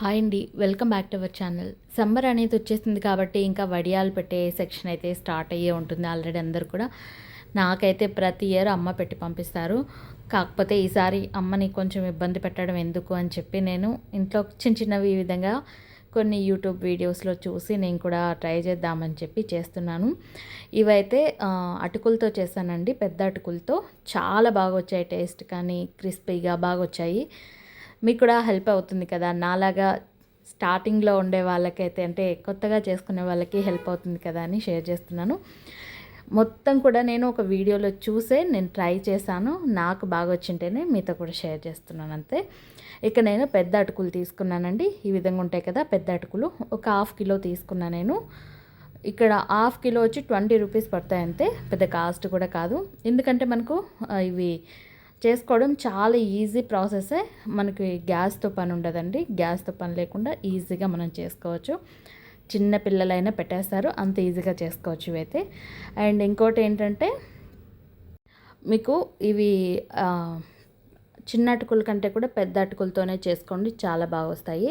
Hi అండి welcome back to our channel. Summer అనేది వచ్చేసింది కాబట్టి ఇంకా వడియాలు పెట్టే సెక్షన్ అయితే స్టార్ట్ అయ్యే ఉంటుంది ఆల్రెడీ అందరు కూడా. నాకైతే ప్రతి ఇయర్ అమ్మ పెట్టి పంపిస్తారు. కాకపోతే ఈసారి అమ్మని కొంచెం ఇబ్బంది పెట్టడం ఎందుకు అని చెప్పి నేను ఇంట్లో చిన్న చిన్నవి ఈ విధంగా కొన్ని యూట్యూబ్ వీడియోస్లో చూసి నేను కూడా ట్రై చేద్దామని చెప్పి చేస్తున్నాను. ఇవైతే అటుకులతో చేశానండి. పెద్ద అటుకులతో. చాలా బాగా వచ్చాయి టేస్ట్ కానీ క్రిస్పీగా బాగా వచ్చాయి. మీకు కూడా హెల్ప్ అవుతుంది కదా. నాలాగా స్టార్టింగ్లో ఉండే వాళ్ళకైతే అంటే కొత్తగా చేసుకునే వాళ్ళకి హెల్ప్ అవుతుంది కదా అని షేర్ చేస్తున్నాను. మొత్తం కూడా నేను ఒక వీడియోలో చూసే నేను ట్రై చేశాను. నాకు బాగా వచ్చింటేనే మీతో కూడా షేర్ చేస్తున్నాను అంతే. ఇక నేను పెద్ద అటుకులు తీసుకున్నానండి. ఈ విధంగా ఉంటాయి కదా పెద్ద అటుకులు. ఒక హాఫ్ కిలో తీసుకున్నా నేను. ఇక్కడ హాఫ్ కిలో వచ్చి ట్వంటీ రూపీస్ పడతాయి అంతే. పెద్ద కాస్ట్ కూడా కాదు. ఎందుకంటే మనకు ఇవి చేసుకోవడం చాలా ఈజీ ప్రాసెసే. మనకి గ్యాస్తో పని ఉండదండి. గ్యాస్తో పని లేకుండా ఈజీగా మనం చేసుకోవచ్చు. చిన్న పిల్లలైనా పెట్టేస్తారు. అంత ఈజీగా చేసుకోవచ్చు ఇవైతే. అండ్ ఇంకోటి ఏంటంటే మీకు ఇవి చిన్న అటుకుల కంటే కూడా పెద్ద అటుకులతోనే చేసుకోండి. చాలా బాగా వస్తాయి.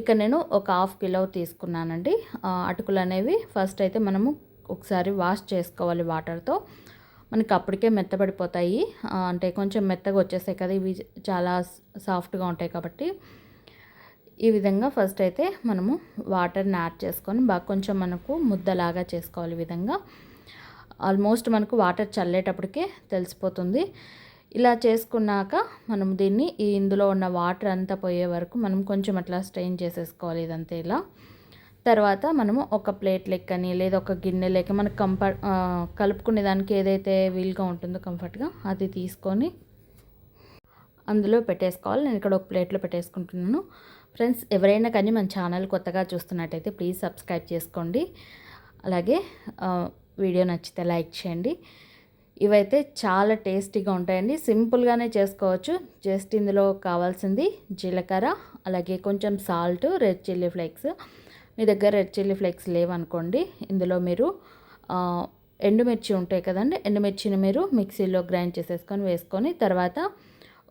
ఇక నేను ఒక హాఫ్ కిలో తీసుకున్నానండి. అటుకులు అనేవి ఫస్ట్ అయితే మనము ఒకసారి వాష్ చేసుకోవాలి వాటర్తో. మనకి అప్పటికే మెత్తబడిపోతాయి. అంటే కొంచెం మెత్తగా వచ్చేస్తాయి కదా ఇవి చాలా సాఫ్ట్గా ఉంటాయి కాబట్టి. ఈ విధంగా ఫస్ట్ అయితే మనము వాటర్ని యాడ్ చేసుకొని బాగా కొంచెం మనకు ముద్దలాగా చేసుకోవాలి ఈ విధంగా. ఆల్మోస్ట్ మనకు వాటర్ చల్లేటప్పటికే తెలిసిపోతుంది. ఇలా చేసుకున్నాక మనం దీన్ని ఈ ఇందులో ఉన్న వాటర్ అంతా పోయే వరకు మనం కొంచెం అట్లా స్ట్రెయిన్ చేసేసుకోవాలి ఇదంతా ఇలా. తర్వాత మనము ఒక ప్లేట్ లెక్కని లేదా ఒక గిన్నె లెక్క మనకు కంఫర్ట్ కలుపుకునే దానికి ఏదైతే వీలుగా ఉంటుందో కంఫర్ట్గా అది తీసుకొని అందులో పెట్టేసుకోవాలి. నేను ఇక్కడ ఒక ప్లేట్లో పెట్టేసుకుంటున్నాను. ఫ్రెండ్స్ ఎవరైనా కానీ మన ఛానల్ కొత్తగా చూస్తున్నట్టయితే ప్లీజ్ సబ్స్క్రైబ్ చేసుకోండి. అలాగే వీడియో నచ్చితే లైక్ చేయండి. ఇవైతే చాలా టేస్టీగా ఉంటాయండి. సింపుల్గానే చేసుకోవచ్చు. జస్ట్ ఇందులో కావాల్సింది జీలకర్ర అలాగే కొంచెం సాల్ట్ రెడ్ చిల్లీ ఫ్లేక్స్ మీ దగ్గర రెడ్ చిల్లీ ఫ్లేక్స్ లేవనుకోండి ఇందులో మీరు ఎండుమిర్చి ఉంటాయి కదండి ఎండుమిర్చిని మీరు మిక్సీలో గ్రైండ్ చేసేసుకొని వేసుకొని తర్వాత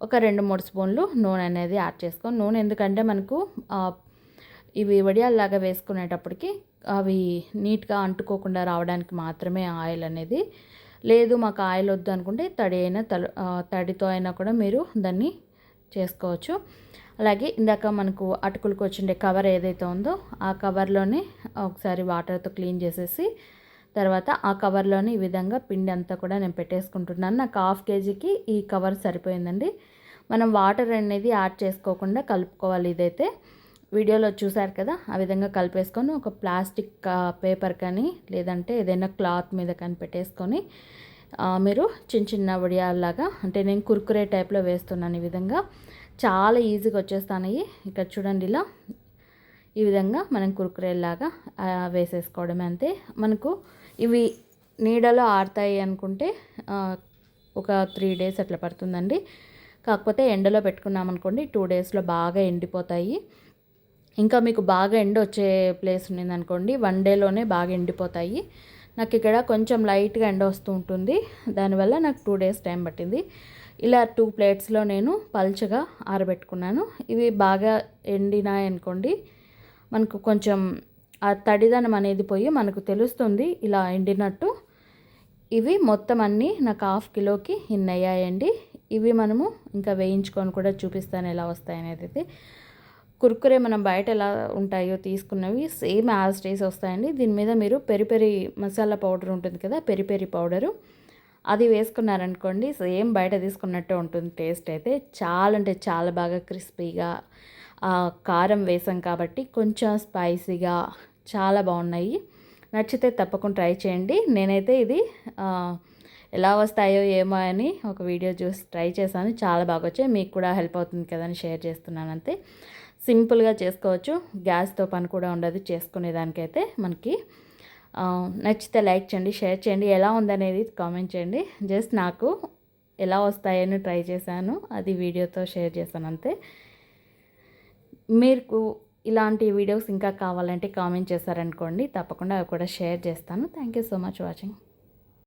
ఒక రెండు మూడు స్పూన్లు నూనె అనేది యాడ్ చేసుకొని నూనె ఎందుకంటే మనకు ఇవి వడియాల్లాగా వేసుకునేటప్పటికి అవి నీట్గా అంటుకోకుండా రావడానికి మాత్రమే ఆయిల్ అనేది లేదు మాకు ఆయిల్ వద్దు అనుకుంటే తడి అయినా తల తడితో అయినా కూడా మీరు దాన్ని చేసుకోవచ్చు. అలాగే ఇందాక మనకు అటుకులకు వచ్చిండే కవర్ ఏదైతే ఉందో ఆ కవర్లోనే ఒకసారి వాటర్తో క్లీన్ చేసేసి తర్వాత ఆ కవర్లోని ఈ విధంగా పిండి అంతా కూడా నేను పెట్టేసుకుంటున్నాను. నాకు హాఫ్ కేజీకి ఈ కవర్ సరిపోయిందండి. మనం వాటర్ అనేది యాడ్ చేసుకోకుండా కలుపుకోవాలి ఇదైతే. వీడియోలో చూసారు కదా ఆ విధంగా కలిపేసుకొని ఒక ప్లాస్టిక్ పేపర్ కానీ లేదంటే ఏదైనా క్లాత్ మీద కానీ పెట్టేసుకొని మీరు చిన్న చిన్న వడియాల్లాగా అంటే నేను కుర్కురే టైప్లో వేస్తున్నాను ఈ విధంగా. చాలా ఈజీగా వచ్చేస్తాయి ఇక్కడ చూడండి ఇలా. ఈ విధంగా మనం కురుకురేలాగా ఆ, వేసేసుకోవడమే అంతే. మనకు ఇవి నీడలో ఆడతాయి అనుకుంటే ఒక త్రీ డేస్ అట్లా పడుతుందండి. కాకపోతే ఎండలో పెట్టుకున్నామనుకోండి టూ డేస్లో బాగా ఎండిపోతాయి. ఇంకా మీకు బాగా ఎండ వచ్చే ప్లేస్ ఉన్నింది వన్ డేలోనే బాగా ఎండిపోతాయి. నాకు ఇక్కడ కొంచెం లైట్గా ఎండ వస్తూ ఉంటుంది. దానివల్ల నాకు టూ డేస్ టైం పట్టింది. ఇలా టూ ప్లేట్స్లో నేను పల్చగా ఆరబెట్టుకున్నాను. ఇవి బాగా ఎండినాయి అనుకోండి మనకు కొంచెం ఆ తడిదనం అనేది పోయి మనకు తెలుస్తుంది ఇలా ఎండినట్టు. ఇవి మొత్తం అన్నీ నాకు హాఫ్ కిలోకి ఇన్ని అయ్యాయండి ఇవి మనము ఇంకా వేయించుకొని కూడా చూపిస్తాను ఎలా వస్తాయి అనేది కుర్కురే మనం బయట ఎలా ఉంటాయో తీసుకున్నవి సేమ్ యాజ్ టేస్ వస్తాయండి. దీని మీద మీరు పెరి పెరి మసాలా పౌడర్ ఉంటుంది కదా పెరి పెరి పౌడరు. అది వేసుకున్నారనుకోండి సేమ్ బయట తీసుకున్నట్టే ఉంటుంది టేస్ట్ అయితే. చాలా అంటే చాలా బాగా క్రిస్పీగా కారం వేసాం కాబట్టి కొంచెం స్పైసీగా చాలా బాగున్నాయి. నచ్చితే తప్పకుండా ట్రై చేయండి. నేనైతే ఇది ఎలా వస్తాయో ఏమో అని ఒక వీడియో చూసి ట్రై చేశాను. చాలా బాగా వచ్చాయి. మీకు కూడా హెల్ప్ అవుతుంది కదా అని షేర్ చేస్తున్నాను అంతే. సింపుల్గా చేసుకోవచ్చు. గ్యాస్తో పని కూడా ఉండదు. చేసుకునేదానికైతే మనకి నచ్చితే లైక్ చేయండి షేర్ చేయండి. ఎలా ఉందనేది కామెంట్ చేయండి. జస్ట్ నాకు ఎలా వస్తాయని ట్రై చేశాను. అది వీడియోతో షేర్ చేశాను అంతే. మీకు ఇలాంటి వీడియోస్ ఇంకా కావాలంటే కామెంట్ చేశారనుకోండి తప్పకుండా అవి కూడా షేర్ చేస్తాను. Thank you so much watching.